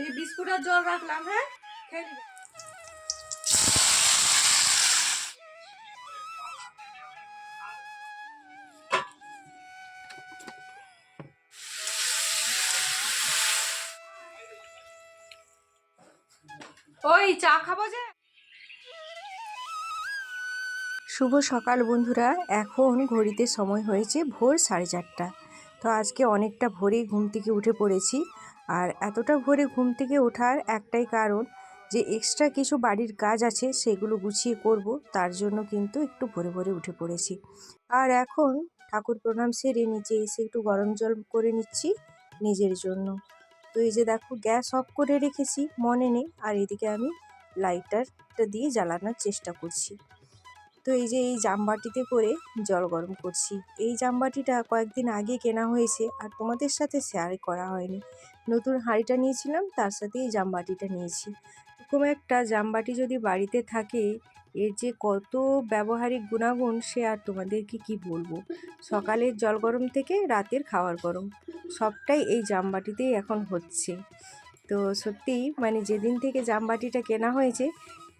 এই যে বিস্কুট আর জল রাখলাম হ্যাঁ? খেয়ে নিবে। ওই, চা খাব যে? শুভ সকাল বন্ধুরা, এখন ঘড়িতে সময় হয়েছে ভোর সাড়ে চারটা। তো আজকে অনেকটা ভোরেই ঘুম থেকে উঠে পড়েছি। আর এতটা ভোরে ঘুম থেকে ওঠার একটাই কারণ যে এক্সট্রা কিছু বাড়ির কাজ আছে সেগুলো গুছিয়ে করব, তার জন্য কিন্তু একটু ভোরে ভোরে উঠে পড়েছি। আর এখন ঠাকুর প্রণাম সেরে নিচে এসে একটু গরম জল করে নিচ্ছি নিজের জন্য। তো এই যে দেখো গ্যাস অফ করে রেখেছি, মনে নেই। আর এদিকে আমি লাইটারটা দিয়ে জ্বালানোর চেষ্টা করছি। তো এই যে এই জামবাটিতে করে জল গরম করছি। এই জামবাটিটা কয়েকদিন আগে কেনা হয়েছে আর তোমাদের সাথে শেয়ার করা হয়নি। নতুন হাঁড়িটা নিয়েছিলাম, তার সাথে এই জামবাটিটা নিয়েছি। এরকম একটা জামবাটি যদি বাড়িতে থাকে, এর যে কত ব্যবহারিক গুণাগুণ, সে আর তোমাদেরকে কি বলব? সকালের জল গরম থেকে রাতের খাওয়ার গরম। সবটাই এই জামবাটিতেই এখন হচ্ছে। তো সত্যিই মানে যেদিন থেকে জামবাটিটা কেনা হয়েছে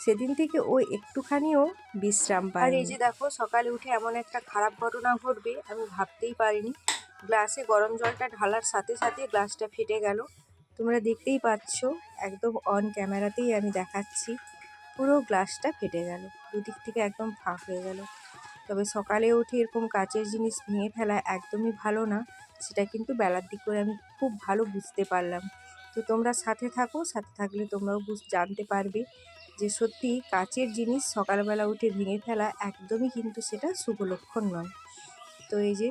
সেদিন থেকে ও একটুখানিও বিশ্রাম পায় আর এই যে দেখো সকালে উঠে এমন একটা খারাপ ঘটনা ঘটবে আমি ভাবতেই পারিনি। গ্লাসে গরম জলটা ঢালার সাথে সাথে গ্লাসটা ফেটে গেল। তোমরা দেখতেই পাচ্ছ একদম অন ক্যামেরাতেই আমি দেখাচ্ছি। পুরো গ্লাসটা ফেটে গেল দুদিক থেকে একদম ফাঁক হয়ে গেল। তবে সকালে উঠে এরকম কাচের জিনিস ভেঙে ফেলা একদমই ভালো না সেটা কিন্তু বেলার দিক করে আমি খুব ভালো বুঝতে পারলাম। তো তোমরা সাথে থাকো সাথে থাকলে তোমরাও বুঝ জানতে পারবে যে সত্যি কাচের জিনিস সকালবেলা উঠে ভেঙে ফেলা একদমই কিন্তু সেটা শুভ লক্ষণ নয়। তো এই যে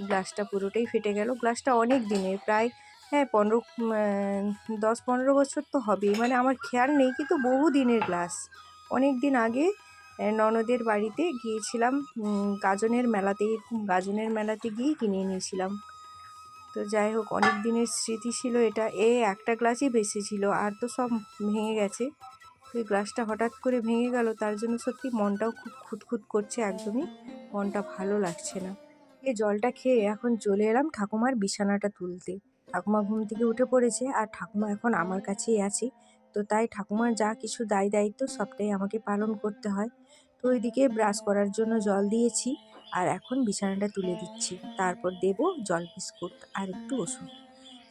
গ্লাসটা পুরোটাই ফেটে গেল। গ্লাসটা অনেক দিনের, প্রায় হ্যাঁ পনেরো দশ, পনেরো বছর তো হবেই। মানে আমার খেয়াল নেই, কিন্তু বহু দিনের গ্লাস। অনেক দিন আগে ননদের বাড়িতে গিয়েছিলাম গাজনের মেলাতে গাজনের মেলাতে গিয়ে কিনে নিয়েছিলাম। তো যাই হোক, অনেক দিনের স্মৃতি ছিল এটা। এ, একটা গ্লাসই বেশি ছিল, আর তো সব ভেঙে গেছে। এই গ্লাসটা হঠাৎ করে ভেঙে গেল, তার জন্য সত্যি মনটাও খুব খুঁতখুত করছে একদমই। মনটা ভালো লাগছে না। এই জলটা খেয়ে এখন চলে এলাম ঠাকুমার বিছানাটা তুলতে। ঠাকুমা ঘুম থেকে উঠে পড়েছে আর ঠাকুমা এখন আমার কাছেই আছে। তো তাই ঠাকুমার যা কিছু দায় দায়িত্ব সবটাই আমাকে পালন করতে হয়। তো ওইদিকে ব্রাশ করার জন্য জল দিয়েছি আর এখন বিছানাটা তুলে দিচ্ছি। তারপর দেব জল বিস্কুট আর একটু ওষুধ।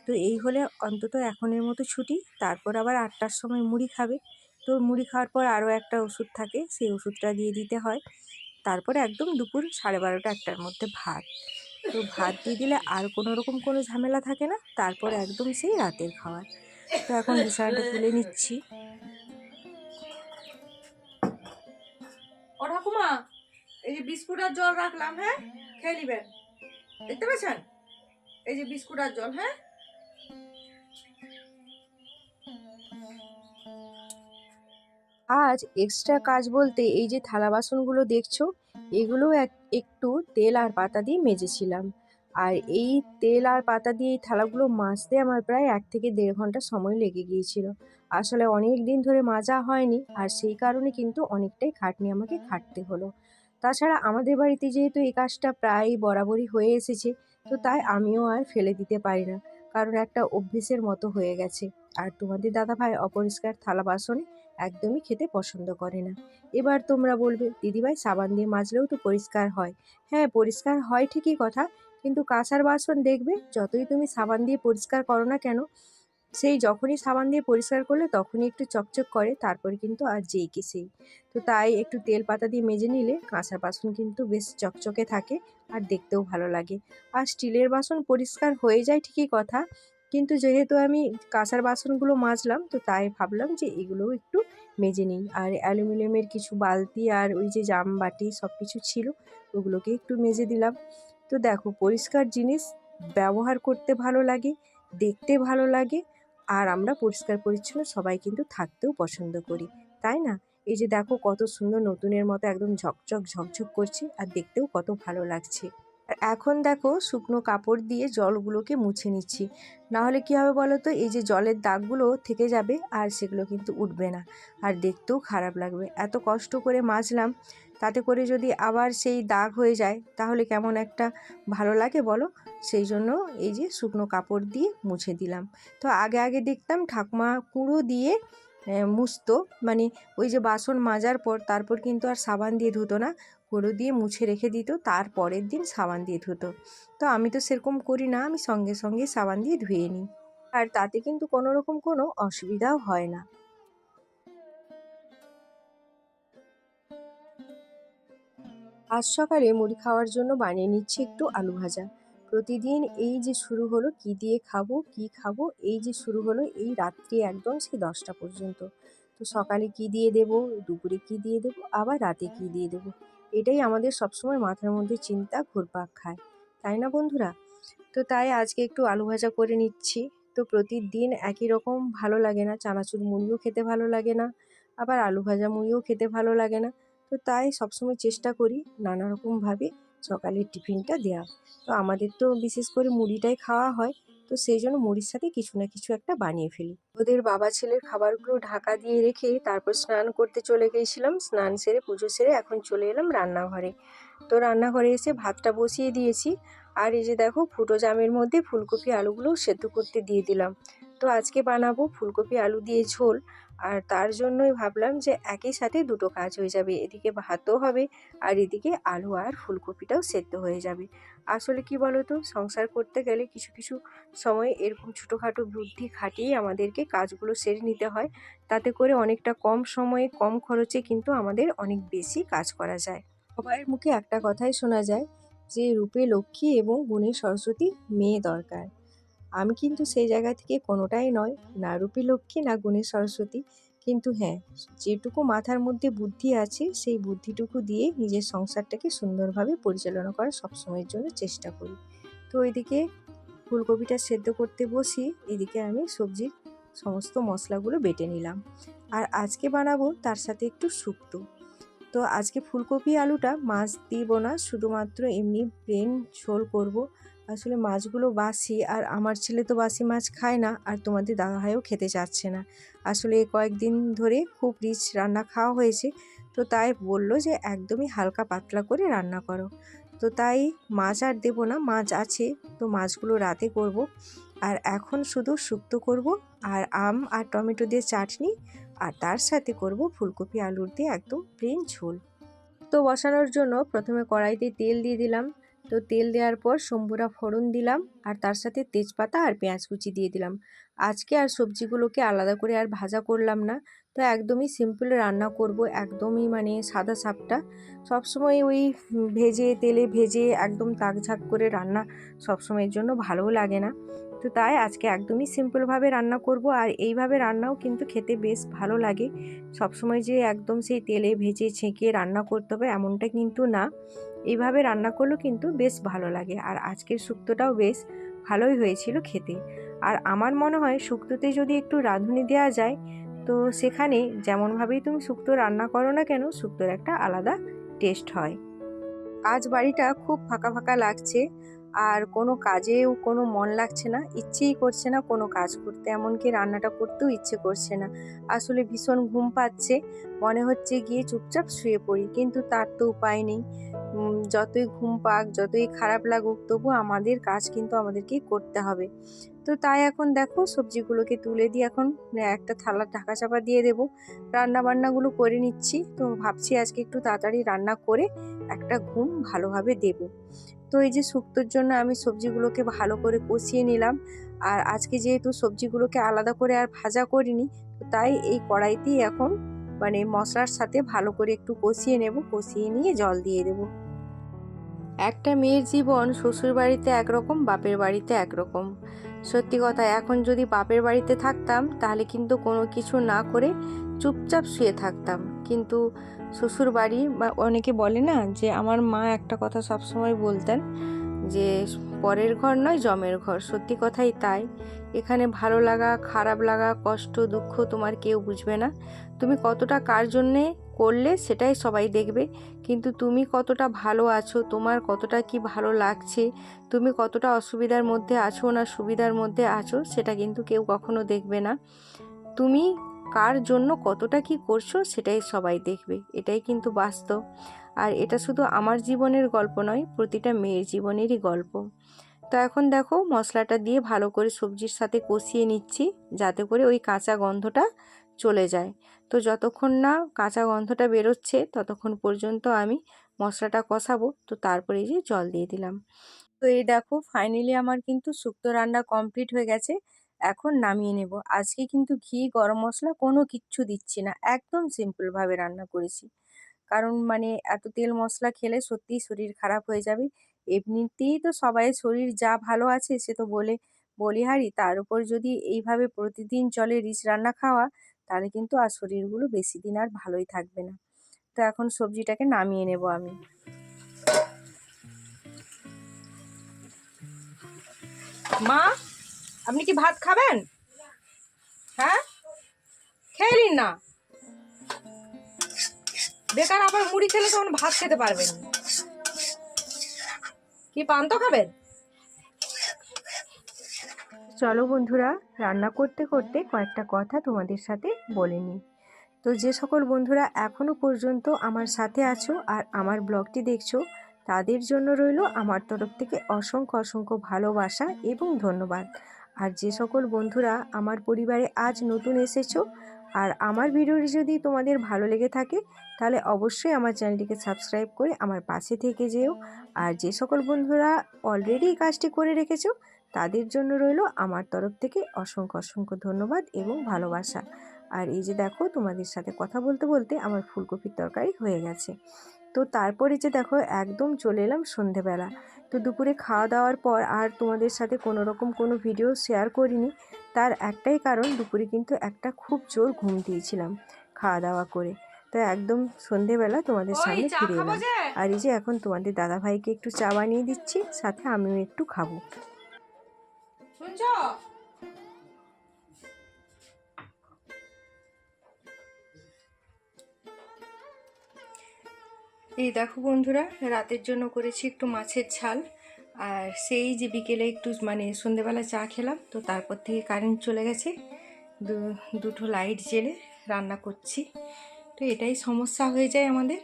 তো এই হলে অন্তত এখনের মতো ছুটি, তারপর আবার আটটার সময় মুড়ি খাবে। তো মুড়ি খাওয়ার পর আরও একটা ওষুধ থাকে, সেই ওষুধটা দিয়ে দিতে হয়। তারপরে একদম দুপুর সাড়ে বারোটা একটার মধ্যে ভাত। তো ভাত দিয়ে দিলে আর কোনো রকম কোনো ঝামেলা থাকে না, তারপর একদম সেই রাতের খাবার। তো এখন বিছানাটা তুলে নিচ্ছি। এই যে বিস্কুট আর জল রাখলাম হ্যাঁ? খেয়ে নিবেন দেখতে পেয়েছেন? এই যে বিস্কুট আর জল হ্যাঁ? আজ এক্সট্রা কাজ বলতে এই যে থালা বাসনগুলো দেখছ, এগুলো এক, একটু তেল আর পাতা দিয়ে মেজেছিলাম। আর এই তেল আর পাতা দিয়ে এই থালাগুলো মাজতে আমার প্রায় এক থেকে দেড় ঘণ্টা সময় লেগে গিয়েছিল। আসলে অনেক দিন ধরে মাজা হয়নি আর সেই কারণে কিন্তু অনেকটাই খাটনি আমাকে খাটতে হলো। তাছাড়া আমাদের বাড়িতে যেহেতু এই কাজটা প্রায় বরাবরই হয়ে এসেছে, তো তাই আমিও আর ফেলে দিতে পারি না। কারণ একটা অভ্যেসের মতো হয়ে গেছে। আর তোমাদের দাদাভাই অপরিষ্কার থালা বাসনে একদমই খেতে পছন্দ করে না। এবার তোমরা বলবে, দিদিভাই, সাবান দিয়ে মাজলেও তো পরিষ্কার হয়। হ্যাঁ পরিষ্কার হয় ঠিকই কথা, কিন্তু কাঁসার বাসন দেখবে, যতই তুমি সাবান দিয়ে পরিষ্কার করো না কেন, সেই যখনই সাবান দিয়ে পরিষ্কার করলে তখনই একটু চকচক করে, তারপরে কিন্তু আর যেই কি সেই। তো তাই একটু তেল পাতা দিয়ে মেজে নিলে কাঁসার বাসন কিন্তু বেশ চকচকে থাকে আর দেখতেও ভালো লাগে। আর স্টিলের বাসন পরিষ্কার হয়ে যায় ঠিকই কথা কিন্তু যেহেতু আমি কাঁসার বাসনগুলো মাজলাম, তো তাই ভাবলাম যে এগুলোও একটু মেজে নিই। আর অ্যালুমিনিয়ামের কিছু বালতি আর ওই যে জাম বাটি সব কিছু ছিল, ওগুলোকে একটু মেজে দিলাম। তো দেখো, পরিষ্কার জিনিস ব্যবহার করতে ভালো লাগে, দেখতে ভালো লাগে, আর আমরা পরিষ্কার পরিচ্ছন্ন সবাই কিন্তু থাকতেও পছন্দ করি, তাই না? এই যে দেখো, কত সুন্দর নতুনের মতো একদম ঝকঝক ঝকঝক করছে, আর দেখতেও কত ভালো লাগছে। এখন দেখো শুকনো কাপড় দিয়ে জলগুলোকে মুছে নিচ্ছি। না হলে কী হবে বলো তো এই যে জলের দাগগুলো থেকে যাবে আর সেগুলো কিন্তু উঠবে না। আর দেখতেও খারাপ লাগবে। এত কষ্ট করে মাজলাম, তাতে করে যদি আবার সেই দাগ হয়ে যায়, তাহলে কেমন একটা ভালো লাগে বলো? সেই জন্য এই যে শুকনো কাপড় দিয়ে মুছে দিলাম। তো আগে আগে দেখতাম ঠাকুমা কুঁড়ো দিয়ে মুছতো। মানে ওই যে বাসন মাজার পর, তারপর কিন্তু আর সাবান দিয়ে ধুতো না। কুঁড়ো দিয়ে মুছে রেখে দিত, তার পরের দিন সাবান দিয়ে ধুতো। তো আমি তো সেরকম করি না, আমি সঙ্গে সঙ্গে সাবান দিয়ে ধুয়ে নিই। আর তাতে কিন্তু কোনো রকম কোনো অসুবিধাও হয় না। আজ সকালে মুড়ি খাওয়ার জন্য বানিয়ে নিচ্ছি একটু আলু ভাজা। প্রতিদিন এই যে শুরু হলো, কি দিয়ে খাব, কি খাব, এই যে শুরু হলো, এই রাত্রি একদম সেই দশটা পর্যন্ত। তো সকালে কি দিয়ে দেবো, দুপুরে কি দিয়ে দেবো, আবার রাতে কি দিয়ে দেবো এটাই আমাদের সবসময় মাথার মধ্যে চিন্তা ঘুরপাক খায়, তাই না বন্ধুরা? তো তাই আজকে একটু আলু ভাজা করে নিচ্ছি। তো প্রতিদিন একই রকম ভালো লাগে না, চানাচুর মুড়িও খেতে ভালো লাগে না, আবার আলু ভাজা মুড়িও খেতে ভালো লাগে না। তো তাই সবসময় চেষ্টা করি নানা রকমভাবে সকালের টিফিনটা দেওয়া তো আমাদের তো বিশেষ করে মুড়িটাই খাওয়া হয় তো সেই জন্য মুড়ির সাথে কিছু না কিছু একটা বানিয়ে ফেলি। ওদের বাবা ছেলের খাবারগুলো ঢাকা দিয়ে রেখে তারপর স্নান করতে চলে গিয়েছিলাম স্নান সেরে পুজো সেরে এখন চলে এলাম রান্নাঘরে। তো রান্নাঘরে এসে ভাতটা বসিয়ে দিয়েছি। আর এই যে দেখো ফুটো জামের মধ্যে ফুলকপি আলুগুলো সেদ্ধ করতে দিয়ে দিলাম। তো আজকে বানাবো ফুলকপি আলু দিয়ে ঝোল। আর তার জন্যই ভাবলাম যে একই সাথে দুটো কাজ হয়ে যাবে। এদিকে ভাতও হবে আর এদিকে আলু আর ফুলকপিটাও সেদ্ধ হয়ে যাবে। আসলে কি বলো তো সংসার করতে গেলে কিছু কিছু সময় এরকম ছোটোখাটো বুদ্ধি খাটিয়েই আমাদেরকে কাজগুলো সেরে নিতে হয়। তাতে করে অনেকটা কম সময়ে, কম খরচে কিন্তু আমাদের অনেক বেশি কাজ করা যায়। সবাইয়ের মুখে একটা কথাই শোনা যায় যে রূপে লক্ষ্মী এবং গুণে সরস্বতী মেয়ে দরকার। আমি কিন্তু সেই জায়গা থেকে কোনোটাই নয়, না রূপী লক্ষ্মী, না গুণে সরস্বতী। কিন্তু হ্যাঁ যেটুকু মাথার মধ্যে বুদ্ধি আছে, সেই বুদ্ধিটুকু দিয়ে নিজের সংসারটাকে সুন্দরভাবে পরিচালনা করার সবসময়ের জন্য চেষ্টা করি। তো ওইদিকে ফুলকপিটা সেদ্ধ করতে বসি, এদিকে আমি সবজির সমস্ত মশলাগুলো বেটে নিলাম। আর আজকে বানাবো তার সাথে একটু শুক্তো। তো আজকে ফুলকপি, আলুটা মাছ দিব না, শুধুমাত্র এমনি প্লেন ঝোল করব। আসলে মাছগুলো বাসি আর আমার ছেলে তো বাসি মাছ খায় না আর তোমাদের দাদা দাদাভাইও খেতে চাচ্ছে না। আসলে কয়েকদিন ধরে খুব রিচ রান্না খাওয়া হয়েছে, তো তাই বলল যে একদমই হালকা পাতলা করে রান্না করো। তো তাই মাছ আর দেবো না, মাছ আছে, তো মাছগুলো রাতে করব। আর এখন শুধু শুক্তো করব আর আম আর টমেটো দিয়ে চাটনি আর তার সাথে করব ফুলকপি, আলুর দিয়ে একদম প্লেন ঝোল। তো বসানোর জন্য প্রথমে কড়াইতে তেল দিয়ে দিলাম। তো তেল দেওয়ার পর শম্ভুরা ফোড়ন দিলাম আর তার সাথে তেজপাতা আর পেঁয়াজ কুচি দিয়ে দিলাম। আজকে আর সবজিগুলোকে আলাদা করে আর ভাজা করলাম না, তো একদমই সিম্পল রান্না করব, একদমই মানে সাদা সাপটা। সবসময় ওই ভেজে, তেলে ভেজে একদম তাকঝাক করে রান্না সবসময়ের জন্য ভালোও লাগে না। তো তাই আজকে একদমই সিম্পলভাবে রান্না করব। আর এইভাবে রান্নাও কিন্তু খেতে বেশ ভালো লাগে। সবসময় যে একদম সেই তেলে ভেজে ছেঁকে রান্না করতে হবে এমনটা কিন্তু না। এইভাবে রান্না করলেও কিন্তু বেশ ভালো লাগে। আর আজকের শুক্তোটাও বেশ ভালোই হয়েছিল খেতে। আর আমার মনে হয় শুক্তোতে যদি একটু রাঁধুনি দেওয়া যায়, তো সেখানে যেমনভাবেই তুমি শুক্তো রান্না করো না কেন, শুক্তোর একটা আলাদা টেস্ট হয়। আজ বাড়িটা খুব ফাঁকা ফাঁকা লাগছে। আর কোনো কাজেও কোনো মন লাগছে না, ইচ্ছেই করছে না কোনো কাজ করতে। এমনকি রান্নাটা করতেও ইচ্ছে করছে না। আসলে ভীষণ ঘুম পাচ্ছে, মনে হচ্ছে গিয়ে চুপচাপ শুয়ে পড়ি, কিন্তু তার তো উপায় নেই। যতই ঘুম পাক, যতই খারাপ লাগুক, তবু আমাদের কাজ কিন্তু আমাদেরকেই করতে হবে। তো তাই এখন দেখো, সবজিগুলোকে তুলে দিয়ে এখন একটা থালার ঢাকা চাপা দিয়ে দেবো। রান্না বান্নাগুলো করে নিচ্ছি, তো ভাবছি আজকে একটু তাড়াতাড়ি রান্না করে একটা ঘুম ভালোভাবে দেবো। তো এই যে শুক্তোর জন্য আমি সবজিগুলোকে ভালো করে কষিয়ে নিলাম। আর আজকে যেহেতু সবজিগুলোকে আলাদা করে আর ভাজা করিনি তাই এই কড়াইতেই এখন মানে মশলার সাথে ভালো করে একটু কষিয়ে নেব, কষিয়ে নিয়ে জল দিয়ে দেব। একটা মেয়ের জীবন শ্বশুর বাড়িতে একরকম, বাপের বাড়িতে একরকম। সত্যি কথা, এখন যদি বাপের বাড়িতে থাকতাম, তাহলে কিন্তু কোনো কিছু না করে চুপচাপ শুয়ে থাকতাম। কিন্তু শ্বশুর বাড়ি বা অনেকে বলে না যে আমার মা একটা কথা সবসময় বলতেন যে পরের ঘর নয়, জমের ঘর। সত্যি কথাই তাই। এখানে ভালো লাগা, খারাপ লাগা, কষ্ট, দুঃখ তোমার কেউ বুঝবে না। তুমি কতটা কার জন্যে করলে সেটাই সবাই দেখবে। কিন্তু তুমি কতটা ভালো আছো, তোমার কতটা কি ভালো লাগছে, তুমি কতটা অসুবিধার মধ্যে আছো না সুবিধার মধ্যে আছো, সেটা কিন্তু কেউ কখনো দেখবে না। তুমি কার জন্য কতটা কি করছ সেটাই সবাই দেখবে, এটাই কিন্তু বাস্তব। আর এটা শুধু আমার জীবনের গল্প নয়, প্রতিটা মেয়ের জীবনেরই গল্প। তো এখন দেখো মশলাটা দিয়ে ভালো করে সবজির সাথে কষিয়ে নিচ্ছি, যাতে করে ওই কাঁচা গন্ধটা চলে যায়। তো যতক্ষণ না কাঁচা গন্ধটা বেরোচ্ছে, ততক্ষণ পর্যন্ত আমি মশলাটা কষাবো। তো তারপরে যে জল দিয়ে দিলাম। তো এই দেখো ফাইনালি আমার কিন্তু শুক্তো রান্না কমপ্লিট হয়ে গেছে। এখন নামিয়ে নেব। আজকে কিন্তু ঘি, গরম মশলা কোনো কিচ্ছু দিচ্ছি না। একদম সিম্পলভাবে রান্না করেছি। কারণ মানে এত তেল মশলা খেলে সত্যিই শরীর খারাপ হয়ে যাবে। এমনিতেই তো সবাই শরীর যা ভালো আছে সে তো বলে বলিহারি তার উপর যদি এইভাবে প্রতিদিন চলে রিচ রান্না খাওয়া, তাহলে কিন্তু আর শরীরগুলো বেশি দিন আর ভালোই থাকবে না। তো এখন সবজিটাকে নামিয়ে নেব আমি। মা! আপনি কি ভাত খাবেন? হ্যাঁ? খেয়ে নিন না। বেকার আবার মুড়ি খেলে তখন ভাত খেতে পারবেন। কি পান্ত খাবেন? চলো বন্ধুরা, রান্না করতে করতে কয়েকটা কথা তোমাদের সাথে বলে নিই। তো যে সকল বন্ধুরা এখনও পর্যন্ত আমার সাথে আছো আর আমার ব্লগটি দেখছ, তাদের জন্য রইল আমার তরফ থেকে অসংখ্য অসংখ্য ভালোবাসা এবং ধন্যবাদ। আর যে সকল বন্ধুরা আমার পরিবারে আজ নতুন এসেছ আর আমার ভিডিওটি যদি তোমাদের ভালো লেগে থাকে, তাহলে অবশ্যই আমার চ্যানেলটিকে সাবস্ক্রাইব করে আমার পাশে থেকে যেও। আর যে সকল বন্ধুরা অলরেডি কাজটি করে রেখেছো, তাদের জন্য রইল আমার তরফ থেকে অসংখ্য অসংখ্য ধন্যবাদ এবং ভালোবাসা। আর এই যে দেখো তোমাদের সাথে কথা বলতে বলতে আমার ফুলকপির তরকারি হয়ে গেছে। তো তারপরে যে দেখো একদম চলে এলাম সন্ধেবেলা। তো দুপুরে খাওয়া দাওয়ার পর আর তোমাদের সাথে কোনো রকম কোনো ভিডিও শেয়ার করিনি। তার একটাই কারণ দুপুরে কিন্তু একটা খুব জোর ঘুম দিয়েছিলাম খাওয়া দাওয়া করে। তো একদম সন্ধেবেলা তোমাদের সামনে ফিরে এলাম। আর এই যে এখন তোমাদের দাদা ভাইকে একটু চা বানিয়ে দিচ্ছি সাথে আমিও একটু খাব। শুনছ? এই দেখো বন্ধুরা, রাতের জন্য করেছি একটু মাছের ঝাল। আর সেই যে বিকেলে একটু মানে সন্ধেবেলা চা খেলাম, তো তারপর থেকে কারেন্ট চলে গেছে। দুটো লাইট জেলে রান্না করছি। তো এটাই সমস্যা হয়ে যায় আমাদের।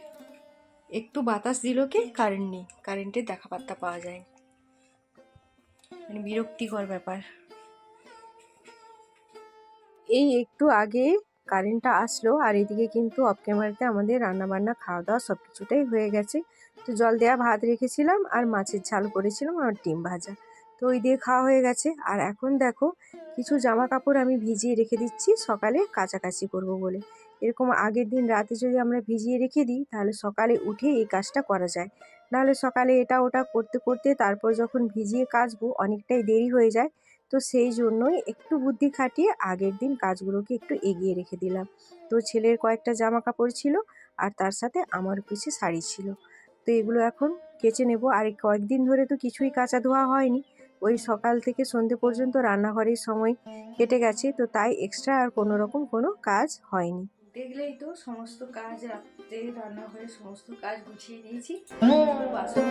একটু বাতাস দিল কি কারেন্ট নেই কারেন্টের দেখা পাত্তা পাওয়া যায়। মানে বিরক্তিকর ব্যাপার। এই একটু আগে কারেন্টটা আসলো আর এদিকে কিন্তু অফ ক্যামেরাতে আমাদের রান্না বান্না খাওয়া দাওয়া সব কিছুটাই হয়ে গেছে। তো জল দেওয়া ভাত রেখেছিলাম আর মাছের ঝাল করেছিলাম আর ডিম ভাজা। তো ওই দিয়ে খাওয়া হয়ে গেছে। আর এখন দেখো, কিছু জামা কাপড় আমি ভিজিয়ে রেখে দিচ্ছি, সকালে কাছাকাছি করব বলে। এরকম আগের দিন রাতে যদি আমরা ভিজিয়ে রেখে দিই, তাহলে সকালে উঠে এই কাজটা করা যায়। নাহলে সকালে এটা ওটা করতে করতে তারপর যখন ভিজিয়ে কাচবো, অনেকটাই দেরি হয়ে যায়। তো সেই জন্যই একটু বুদ্ধি খাটিয়ে আগের দিন কাজগুলোকে একটু এগিয়ে রেখে দিলাম। তো ছেলের কয়েকটা জামা কাপড় ছিল আর তার সাথে আমার কিছু শাড়ি ছিল। তো এগুলো এখন কেচে নেব। আর কয়েকদিন ধরে তো কিছুই কাঁচা ধোয়া হয়নি। ওই সকাল থেকে সন্ধে পর্যন্ত রান্নাঘরের সময় কেটে গেছে। তো তাই এক্সট্রা আর কোনো রকম কোনো কাজ হয়নি। দেখলেই তো সমস্ত কাজ রাত্রে রান্নাঘরের সমস্ত কাজ গুছিয়ে নিয়েছি। বাসন